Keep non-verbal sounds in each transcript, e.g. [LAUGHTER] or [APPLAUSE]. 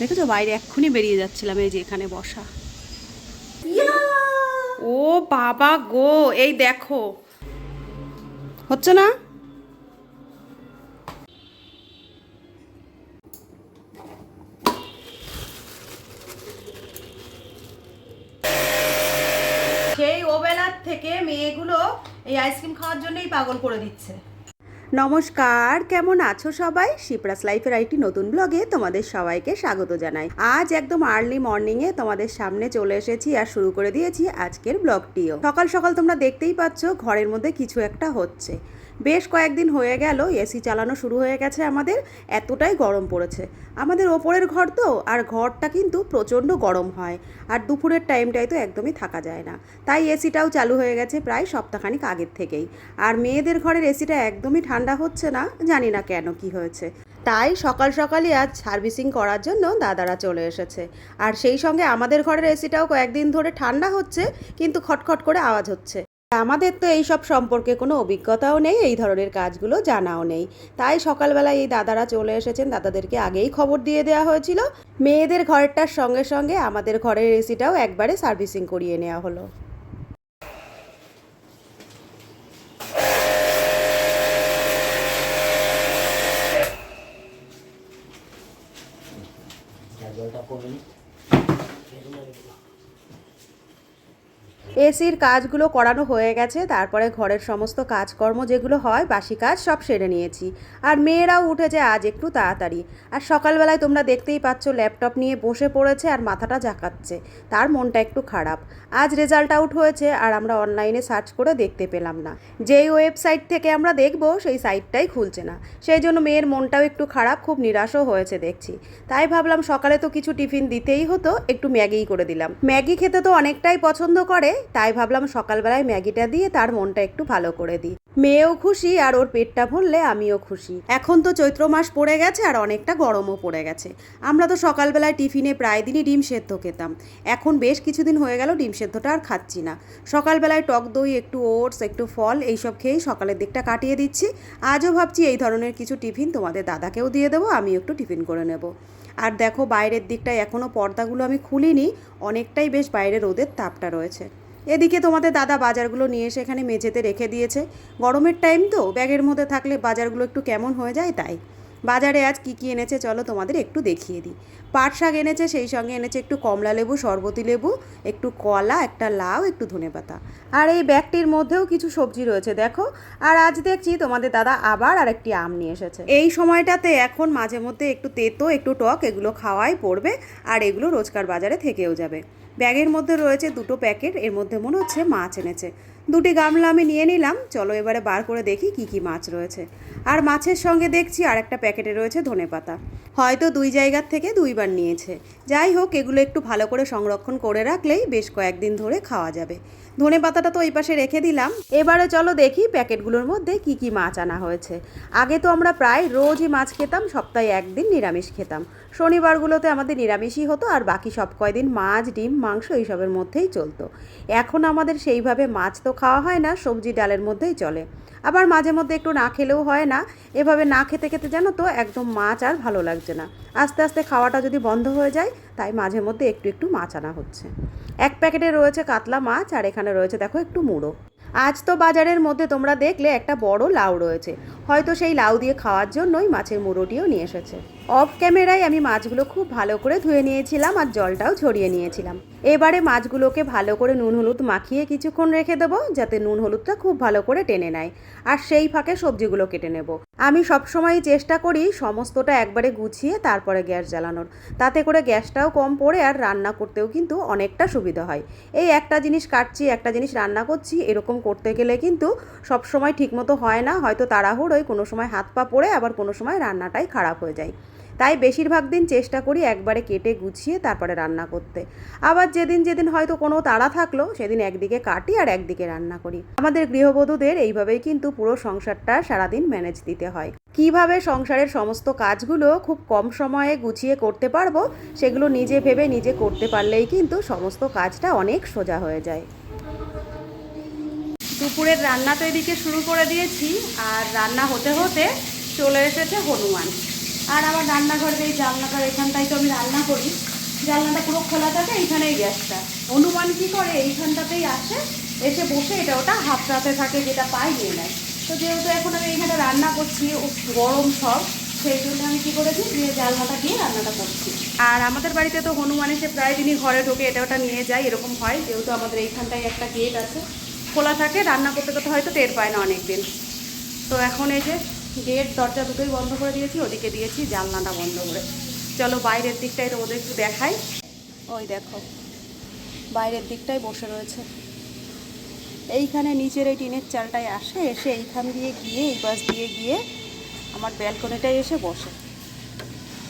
দেখেছ বাইরে এক্ষুনি বেরিয়ে যাচ্ছিলাম এই যে এখানে বসা। ও বাবা গো, এই দেখো। হচ্ছে না? সেই ওবেলার থেকে মেয়েগুলো এই আইসক্রিম খাওয়ার জন্যই পাগল করে দিচ্ছে। নমস্কার, কেমন আছো সবাই? শিপ্রাস লাইফের একটি নতুন ব্লগে তোমাদের সবাইকে স্বাগত জানাই। আজ একদম আর্লি মর্নিংয়ে তোমাদের সামনে চলে এসেছি আর শুরু করে দিয়েছি আজকের ব্লগটিও। সকাল সকাল তোমরা দেখতেই পাচ্ছ, ঘরের মধ্যে কিছু একটা হচ্ছে। বেশ কয়েকদিন হয়ে গেল, এসি চালানো শুরু হয়ে গেছে আমাদের, এতটাই গরম পড়েছে। আমাদের ওপরের ঘর তো, আর ঘরটা কিন্তু প্রচণ্ড গরম হয়, আর দুপুরের টাইমটাই তো একদমই থাকা যায় না। তাই এসিটাও চালু হয়ে গেছে প্রায় সপ্তাহখানিক আগের থেকেই। আর মেয়েদের ঘরের এসিটা একদমই ঠান্ডা হচ্ছে না, জানি না কেন কি হয়েছে। তাই সকাল সকালই আজ সার্ভিসিং করার জন্য দাদারা চলে এসেছে। আর সেই সঙ্গে আমাদের ঘরের এসিটাও কয়েকদিন ধরে ঠান্ডা হচ্ছে, কিন্তু খটখট করে আওয়াজ হচ্ছে। আমাদের তো এই সব সম্পর্কে কোনো অভিজ্ঞতাও নেই, এই ধরনের কাজগুলো জানাও নেই। তাই সকালবেলায় এই দাদারা চলে এসেছেন, দাদাদেরকে আগেই খবর দিয়ে দেওয়া হয়েছিল। মেয়েদের ঘরটার সঙ্গে সঙ্গে আমাদের ঘরের এসিটাও একবারে সার্ভিসিং করিয়ে নেওয়া হলো জলটা কমে নি এসির কাজগুলো করানো হয়ে গেছে, তারপরে ঘরের সমস্ত কাজকর্ম যেগুলো হয়, বাসি কাজ সব সেরে নিয়েছি। আর মেয়েরাও উঠেছে আজ একটু তাড়াতাড়ি। আর সকালবেলায় তোমরা দেখতেই পাচ্ছ, ল্যাপটপ নিয়ে বসে পড়েছে আর মাথাটা জাকাচ্ছে তার মনটা একটু খারাপ। আজ রেজাল্ট আউট হয়েছে আর আমরা অনলাইনে সার্চ করে দেখতে পেলাম না। যেই ওয়েবসাইট থেকে আমরা দেখব, সেই সাইটটাই খুলছে না। সেই জন্য মেয়ের মনটাও একটু খারাপ, খুব নিরাশও হয়েছে দেখছি। তাই ভাবলাম সকালে তো কিছু টিফিন দিতেই হতো, একটু ম্যাগিই করে দিলাম। ম্যাগি খেতে তো অনেকটাই পছন্দ করে তাই ভাবলাম সকালবেলায় ম্যাগিটা দিয়ে তার মনটা একটু ভালো করে দিই। মেয়েও খুশি আর ওর পেটটা ভরলে আমিও খুশি। এখন তো চৈত্র মাস পড়ে গেছে আর অনেকটা গরমও পড়ে গেছে। আমরা তো সকালবেলায় টিফিনে প্রায় দিনই ডিম সেদ্ধ খেতাম। এখন বেশ কিছুদিন হয়ে গেল ডিম সেদ্ধটা আর খাচ্ছি না। সকালবেলায় টক দই, একটু ওটস, একটু ফল এইসব খেয়েই সকালের দিকটা কাটিয়ে দিচ্ছি। আজও ভাবছি এই ধরনের কিছু টিফিন তোমাদের দাদাকেও দিয়ে দেবো আমি একটু টিফিন করে নেব। আর দেখো বাইরের দিকটায় এখনও পর্দাগুলো আমি খুলিনি, অনেকটাই বেশ বাইরে রোদের তাপটা রয়েছে। এদিকে তোমাদের দাদা বাজারগুলো নিয়ে এসে এখানে মেঝেতে রেখে দিয়েছে। গরমের টাইম তো, ব্যাগের মধ্যে থাকলে বাজারগুলো একটু কেমন হয়ে যায় তাই। বাজারে আজ কী কী এনেছে চলো তোমাদের একটু দেখিয়ে দিই। পাট শাক এনেছে, সেই সঙ্গে এনেছে একটু কমলা লেবু, শরবতি লেবু, একটু কলা, একটা লাউ, একটু ধনেপাতা আর এই ব্যাগটির মধ্যেও কিছু সবজি রয়েছে, দেখো। আর আজ দেখছি তোমাদের দাদা আবার আর একটি আম নিয়ে এসেছে। এই সময়টাতে এখন মাঝে মধ্যে একটু তেতো, একটু টক, এগুলো খাওয়াই পড়বে, আর এগুলো রোজকার বাজারে থেকেও যাবে। ব্যাগের মধ্যে রয়েছে দুটো প্যাকেট এর মধ্যে মনে হচ্ছে মাছ এনেছে। দুটি গামলা আমি নিয়ে নিলাম। চলো এবারে বার করে দেখি কি কি মাছ রয়েছে। আর মাছের সঙ্গে দেখছি আর একটা প্যাকেটে রয়েছে ধনেপাতা হয়তো দুই জায়গার থেকে দুইবার নিয়েছে। যাই হোক, এগুলো একটু ভালো করে সংরক্ষণ করে রাখলেই বেশ কয়েকদিন ধরে খাওয়া যাবে। ধনে পাতাটা তো ওই পাশে রেখে দিলাম। এবারে চলো দেখি প্যাকেটগুলোর মধ্যে কি কি মাছ আনা হয়েছে। আগে তো আমরা প্রায় রোজই মাছ খেতাম, সপ্তাহে একদিন নিরামিষ খেতাম। শনিবারগুলোতে আমাদের নিরামিষই হতো আর বাকি সব কয়দিন মাছ, ডিম, মাংস এইসবের মধ্যেই চলতো। এখন আমাদের সেইভাবে মাছ তো খাওয়া হয় না সবজি ডালের মধ্যেই চলে। আবার মাঝে মধ্যে একটু না খেলেও হয় না। এভাবে না খেতে খেতে জানো তো একদম মাছ আর ভালো লাগছে না। আস্তে আস্তে খাওয়াটা যদি বন্ধ হয়ে যায়, তাই মাঝে মধ্যে একটু একটু মাছ আনা হচ্ছে। এক প্যাকেটে রয়েছে কাতলা মাছ আর এখানে রয়েছে দেখো একটু মুড়ো। আজ তো বাজারের মধ্যে তোমরা দেখলে একটা বড় লাউ রয়েছে। হয়তো সেই লাউ দিয়ে খাওয়ার জন্যই মাছের মুড়োটিও নিয়ে এসেছে। অফ ক্যামেরায় আমি মাছগুলো খুব ভালো করে ধুয়ে নিয়েছিলাম আর জলটাও ছড়িয়ে নিয়েছিলাম। এবারে মাছগুলোকে ভালো করে নুন হলুদ মাখিয়ে কিছুক্ষণ রেখে দেবো, যাতে নুন হলুদটা খুব ভালো করে টেনে নেয়। আর সেই ফাঁকে সবজিগুলো কেটে নেব। আমি সবসময়ই চেষ্টা করি সমস্তটা একবারে গুছিয়ে তারপরে গ্যাস জ্বালানোর। তাতে করে গ্যাসটাও কম পড়ে আর রান্না করতেও কিন্তু অনেকটা সুবিধা হয়। এই একটা জিনিস কাটছি, একটা জিনিস রান্না করছি, এরকম করতে গেলে কিন্তু সবসময় ঠিকমতো হয় না। হয়তো তাড়াহুড়োয় কোনো সময় হাত পা পড়ে, আবার কোনো সময় রান্নাটাই খারাপ হয়ে যায়। তাই বেশিরভাগ দিন চেষ্টা করি একবারে কেটে গুছিয়ে তারপরে রান্না করতে। আবার যেদিন যেদিন হয়তো কোনো তাড়া থাকল, সেদিন একদিকে কাটি আর একদিকে রান্না করি। আমাদের গৃহবধূদের এইভাবেই কিন্তু পুরো সংসারটা সারাদিন ম্যানেজ দিতে হয়। কীভাবে সংসারের সমস্ত কাজগুলো খুব কম সময়ে গুছিয়ে করতে পারব, সেগুলো নিজে ভেবে নিজে করতে পারলেই কিন্তু সমস্ত কাজটা অনেক সোজা হয়ে যায়। দুপুরের রান্না তো এদিকে শুরু করে দিয়েছি, আর রান্না হতে হতে চলে এসেছে হনুমান। আর আমার রান্নাঘরের এই জানলাটার এখানটায় তো আমি রান্না করি, জানলাটা পুরো খোলা থাকে, এইখানেই গ্যাসটা। অনুমান কি করে, এইখানটাতেই আসে, এসে বসে এটা ওটা হাতড়াতে থাকে, যেটা পাই নিয়ে নেয়। তো যেহেতু এখন আমি এইখানে রান্না করছি গরম সব, সেই জন্য আমি কী করেছি, যে জানলাটা দিয়ে রান্নাটা করছি। আর আমাদের বাড়িতে তো হনুমান এসে প্রায় দিনই ঘরে ঢোকে, এটা ওটা নিয়ে যায়, এরকম হয়, যেহেতু আমাদের এইখানটায় একটা গেট আছে। খোলা থাকে, রান্না করতে করতে হয়তো টের পায় না অনেক দিন তো এখন যে গেট দরজা দুটোই বন্ধ করে দিয়েছি, ওদিকে দিয়েছি জানলাটা বন্ধ করে। চলো বাইরের দিকটাই তো ওদের একটু দেখাই। ওই দেখো, বাইরের দিকটাই বসে রয়েছে। এইখানে নিচের এই টিনের চালটায় আসে, এসে এইখান দিয়ে গিয়ে, এই পাশ দিয়ে গিয়ে আমার ব্যালকনিটায় এসে বসে।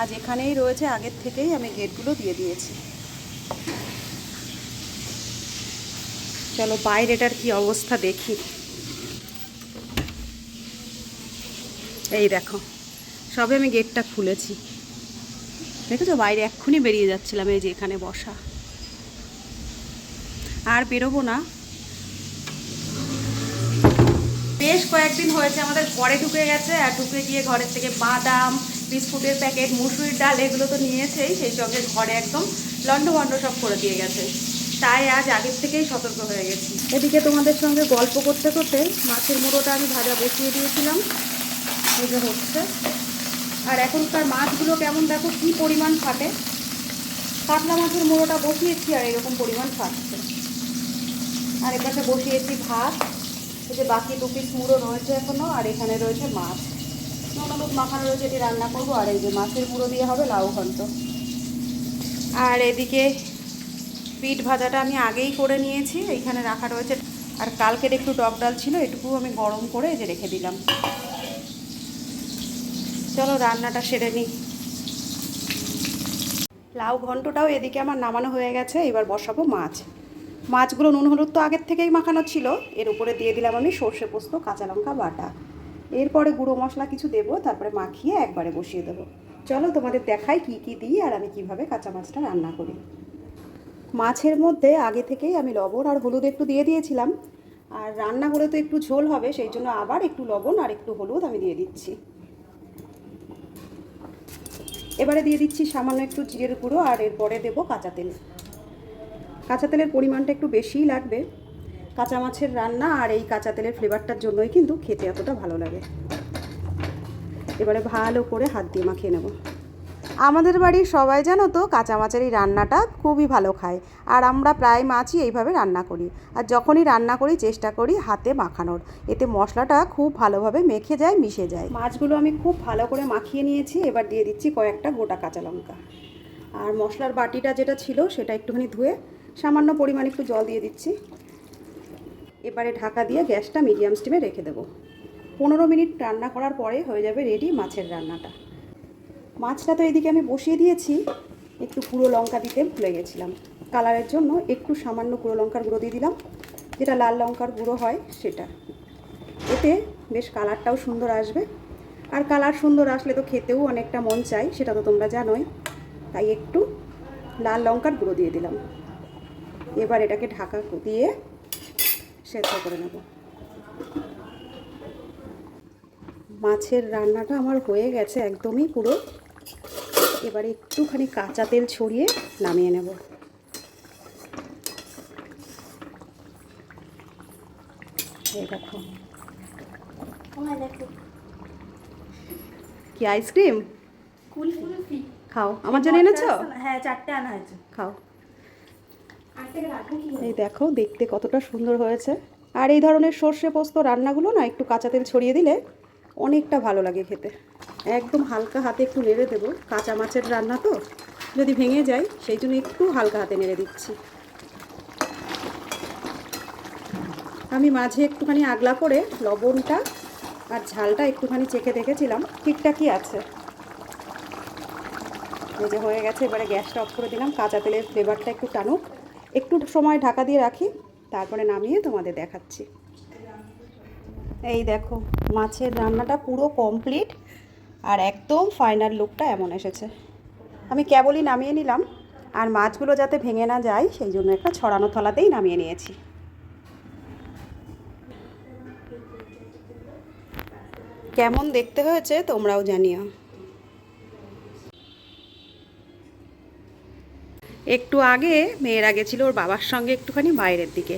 আজ এখানেই রয়েছে, আগের থেকেই আমি গেটগুলো দিয়ে দিয়েছি। চলো বাইরেটার কি অবস্থা দেখি। এই দেখো, সবে আমি গেটটা খুলেছি। দেখেছ, বাইরে এক্ষুনি বেরিয়ে যাচ্ছিলাম এই যে এখানে বসা। আর বেরোবো না। বেশ কয়েকদিন হয়েছে, আমাদের ঘরে ঢুকে গেছে, আর ঢুকে গিয়ে ঘরের থেকে বাদাম, বিস্কুটের প্যাকেট, মুসুরির ডাল, এগুলো তো নিয়েছেই, সেই সঙ্গে ঘরে একদম লন্ডভন্ড সব করে দিয়ে গেছে। তাই আজ আগের থেকেই সতর্ক হয়ে গেছি। এদিকে তোমাদের সঙ্গে গল্প করতে করতে মাছের মুড়োটা আমি ভাজা বসিয়ে দিয়েছিলাম। যে হচ্ছে। আর এখনকার মাছগুলো কেমন দেখো, কি পরিমাণ ফাটে? কাতলা মাছের মুড়োটা বসিয়েছি আর এরকম পরিমাণ ফাটছে। আর এপাশে বসিয়েছি ভাত। এই যে বাকি দু পিস মুড়ো রয়েছে এখনও, আর এখানে রয়েছে মাছ। নুন, হলুদ মাখানো রয়েছে, এটি রান্না করব। আর এই যে মাছের মুড়ো দিয়ে হবে লাউ ঘন্ট। আর এদিকে পিঠ ভাজাটা আমি আগেই করে নিয়েছি। এইখানে রাখা রয়েছে। আর কালকের একটু টক ডাল ছিল এটুকু আমি গরম করে এই যে রেখে দিলাম। চলো রান্নাটা সেরে নিই। লাউ ঘন্টটাও এদিকে আমার নামানো হয়ে গেছে, এবার বসাবো মাছ। মাছগুলো নুন হলুদ তো আগের থেকেই মাখানো ছিল, এর উপরে দিয়ে দিলাম আমি সর্ষে পোস্ত, কাঁচা লঙ্কা বাটা। এরপরে গুঁড়ো মশলা কিছু দেবো, তারপরে মাখিয়ে একবারে বসিয়ে দেবো। চলো তোমাদের দেখাই কি কি দিই আর আমি কীভাবে কাঁচা মাছটা রান্না করি। মাছের মধ্যে আগে থেকেই আমি লবণ আর হলুদ একটু দিয়ে দিয়েছিলাম। আর রান্না করে তো একটু ঝোল হবে, সেই জন্য আবার একটু লবণ আর একটু হলুদ আমি দিয়ে দিচ্ছি। এবারে দিয়ে দিচ্ছি সামান্য একটু জিরের গুঁড়ো আর এরপরে দেবো কাঁচা তেল। কাঁচা তেলের পরিমাণটা একটু বেশিই লাগবে। কাঁচা মাছের রান্না আর এই কাঁচা তেলের ফ্লেভারটার জন্যই কিন্তু খেতে এতটা ভালো লাগে। এবারে ভালো করে হাত দিয়ে মাখিয়ে নেব। আমাদের বাড়ির সবাই জানো তো কাঁচা মাছের এই রান্নাটা খুবই ভালো খায়। আর আমরা প্রায় মাছই এইভাবে রান্না করি। আর যখনই রান্না করি, চেষ্টা করি হাতে মাখানোর। এতে মশলাটা খুব ভালোভাবে মেখে যায়, মিশে যায়। মাছগুলো আমি খুব ভালো করে মাখিয়ে নিয়েছি। এবার দিয়ে দিচ্ছি কয়েকটা গোটা কাঁচা লঙ্কা। আর মশলার বাটিটা যেটা ছিল, সেটা একটুখানি ধুয়ে সামান্য পরিমাণ একটু জল দিয়ে দিচ্ছি। এবারে ঢাকা দিয়ে গ্যাসটা মিডিয়াম স্টিমে রেখে দেবো। পনেরো মিনিট রান্না করার পরে হয়ে যাবে রেডি মাছের রান্নাটা। মাছটা তো এদিকে আমি বসিয়ে দিয়েছি। একটু গুঁড়ো লঙ্কা দিতে ভুলে গেছিলাম। কালারের জন্য একটু সামান্য গুঁড়ো লঙ্কার গুঁড়ো দিয়ে দিলাম। যেটা লাল লঙ্কার গুঁড়ো হয় সেটা। এতে বেশ কালারটাও সুন্দর আসবে। আর কালার সুন্দর আসলে তো খেতেও অনেকটা মন চাই, সেটা তো তোমরা জানোই। তাই একটু লাল লঙ্কার গুঁড়ো দিয়ে দিলাম। এবার এটাকে ঢাকা দিয়ে সেদ্ধ করে নেব। মাছের রান্নাটা আমার হয়ে গেছে একদমই পুরো। এবারে একটুখানি কাঁচা তেল ছড়িয়ে নামিয়ে নেব। দেখো। কি আইসক্রিম? খাও। আমার জন্য এনেছো? হ্যাঁ চারটে আনা খাও। এই দেখো, দেখতে কতটা সুন্দর হয়েছে। আর এই ধরনের সর্ষে পোস্ত রান্নাগুলো না একটু কাঁচা তেল ছড়িয়ে দিলে অনেকটা ভালো লাগে খেতে। একদম হালকা হাতে একটু নেড়ে দেবো। কাঁচা মাছের রান্না তো। যদি ভেঙে যায়, সেই জন্য একটু হালকা হাতে নেড়ে দিচ্ছি। আমি মাঝে একটুখানি আগলা করে লবণটা আর ঝালটা একটুখানি চেখে দেখেছিলাম ঠিকঠাকই আছে। যে হয়ে গেছে, এবারে গ্যাসটা অফ করে দিলাম, কাঁচা তেলের ফ্লেভারটা একটু টানুক। একটু সময় ঢাকা দিয়ে রাখি, তারপরে নামিয়ে তোমাদের দেখাচ্ছি। এই দেখো, মাছের রান্নাটা পুরো কমপ্লিট আর একদম ফাইনাল লুকটা এমন এসেছে। আমি কেবলই নামিয়ে নিলাম, আর মাছগুলো যাতে ভেঙে না যায়, সেই জন্য একটা ছড়ানো থলাতেই নামিয়ে নিয়েছি। কেমন দেখতে হয়েছে তোমরাও জানিও। একটু আগে মেয়েরা গেছিল ওর বাবার সঙ্গে একটুখানি বাইরের দিকে।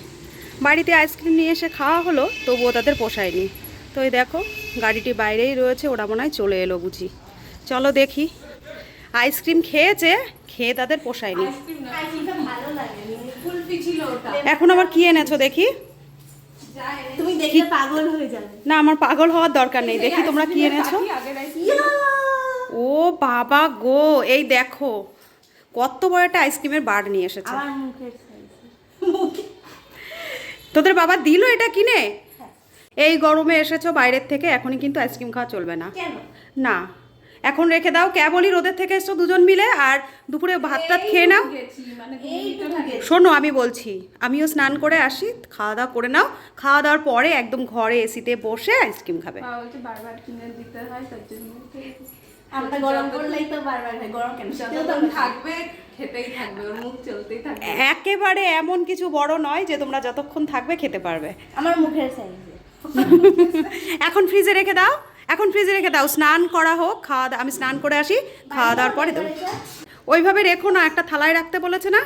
বাড়িতে আইসক্রিম নিয়ে এসে খাওয়া হলো, তবুও তাদের পোষায়নি। তো এই দেখো গাড়িটি বাইরেই রয়েছে ওরা মনে হয় চলে এলো বুঝি। চলো দেখি। আইসক্রিম খেয়েছে খেয়ে তাদের পোষায়নি। এখন আবার কি এনেছো দেখি? তুমি দেখলে পাগল হয়ে যাবে। না আমার পাগল হওয়ার দরকার নেই। দেখি তোমরা কি এনেছো। ও বাবা গো এই দেখো। কত বড় একটা আইসক্রিমের বার নিয়ে এসেছে। তোদের বাবা দিল এটা কিনে? এই গরমে এসেছ বাইরের থেকে এখনই কিন্তু আইসক্রিম খাওয়া চলবে না। না। এখন রেখে দাও কেবলই রোদের থেকে এসছো দুজন মিলে আর দুপুরে ভাত টাত খেয়ে নাও। মানে। শোনো আমি বলছি আমিও স্নান করে আসি খাওয়া দাওয়া করে নাও। খাওয়া দাওয়ার পরে একদম ঘরে এসিতে বসে আইসক্রিম খাবে। মা বলছে বারবার কিনে দিতে হয় তার জন্য আমরা গরম করলেই তো বারবার হয় গরম কেন? শীতেও তো যতক্ষণ আমরা থাকবে খেতেই থাকবে ওর মুখ চলতেই থাকবে। একেবারে এমন কিছু বড় নয় যে তোমরা যতক্ষণ থাকবে খেতে পারবে। আমার মুখের সাইজ। [LAUGHS] এখন ফ্রিজে রেখে দাও এখন ফ্রিজে রেখে দাও। স্নান করা হোক খাওয়া দাওয়া আমি স্নান করে আসি খাওয়া দাওয়ার পরে দেবো। ওইভাবে রেখো না একটা থালায় রাখতে বলেছে না?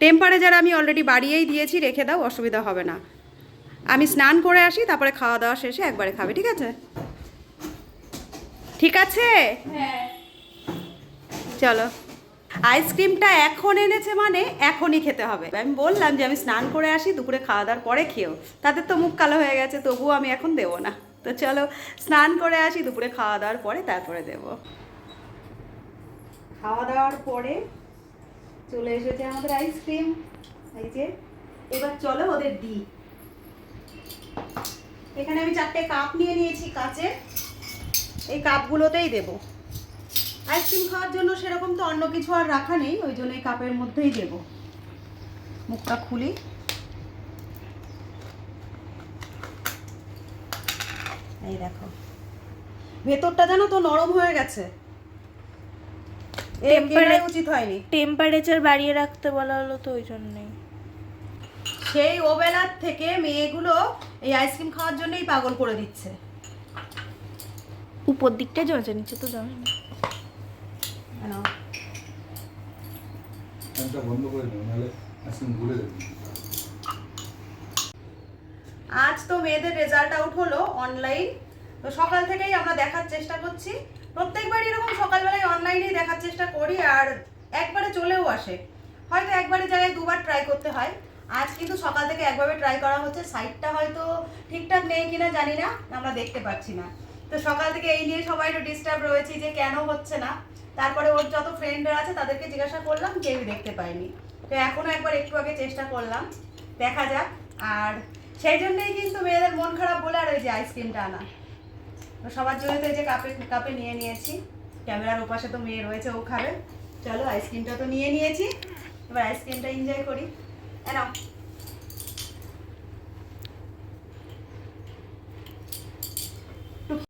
টেম্পারেচার আমি অলরেডি বাড়িয়েই দিয়েছি রেখে দাও অসুবিধা হবে না। আমি স্নান করে আসি তারপরে খাওয়া দাওয়া শেষে একবারে খাবে ঠিক আছে? ঠিক আছে? হ্যাঁ। চলো। আইসক্রিমটা এখন এনেছে মানে এখনই খেতে হবে। আমি বললাম যে আমি স্নান করে আসি, দুপুরে খাওয়া দাওয়ার পরে খেও তাদের তো মুখ কালো হয়ে গেছে, তবুও আমি এখন দেবো না। তো চলো, স্নান করে আসি, দুপুরে খাওয়া দাওয়ার পরে তারপরে দেব। খাওয়া দাওয়ার পরে চলে এসেছে আমাদের আইসক্রিম। এই যে, এবার চলো ওদের দিই এখানে আমি চারটে কাপ নিয়ে নিয়েছি কাচের। এই কাপগুলোতেই দেবো। আইসক্রিম খাওয়ার জন্য সেরকম তো অন্য কিছু আর রাখা নেই ওই জন্য এই কাপের মধ্যেই দেব। মুখটা খুলি। এই দেখো। ভেতরটা যেন তো নরম হয়ে গেছে। উচিত হয়নি। টেম্পারেচার বাড়িয়ে রাখতে বলা হলো তো ওই জন্যই। সেই ওবেলার থেকে মেয়েগুলো এই আইসক্রিম খাওয়ার জন্যই পাগল করে দিচ্ছে। উপর দিকটা জমছে নিচে তো জমে না কেন? ফ্যানটা বন্ধ করে দাও নাহলে আইসক্রিম ঘুরে যাবে। আজ তো মেয়েদের রেজাল্ট আউট হলো অনলাইন তো সকাল থেকেই আমরা দেখার চেষ্টা করছি। প্রত্যেকবার এরকম সকালবেলায় অনলাইনেই দেখার চেষ্টা করি আর একবারে চলেও আসে। হয়তো একবারে জায়গায় দুবার ট্রাই করতে হয়। আজ কিন্তু সকাল থেকে একভাবে ট্রাই করা হচ্ছে। সাইটটা হয়তো ঠিকঠাক নেই কিনা জানি না আমরা দেখতে পাচ্ছি না। তো সকাল থেকে এই নিয়ে সবাই একটু ডিস্টার্ব রয়েছে যে কেন হচ্ছে না। তারপরে ওর যত ফ্রেন্ডরা আছে তাদেরকে জিজ্ঞাসা করলাম কেউই দেখতে পাইনি। তো এখনও একবার একটু আগে চেষ্টা করলাম, দেখা যাক। আর সেই জন্যই কিন্তু মেয়েদের মন খারাপ বলে আর ওই যে আইসক্রিমটা আনা। সবার জন্য তো এই যে কাপে কাপে নিয়ে নিয়েছি। ক্যামেরার ওপাশে তো মেয়ে রয়েছে, ও খাবে। চলো আইসক্রিমটা তো নিয়ে নিয়েছি। এবার আইসক্রিমটা এনজয় করি। নাও।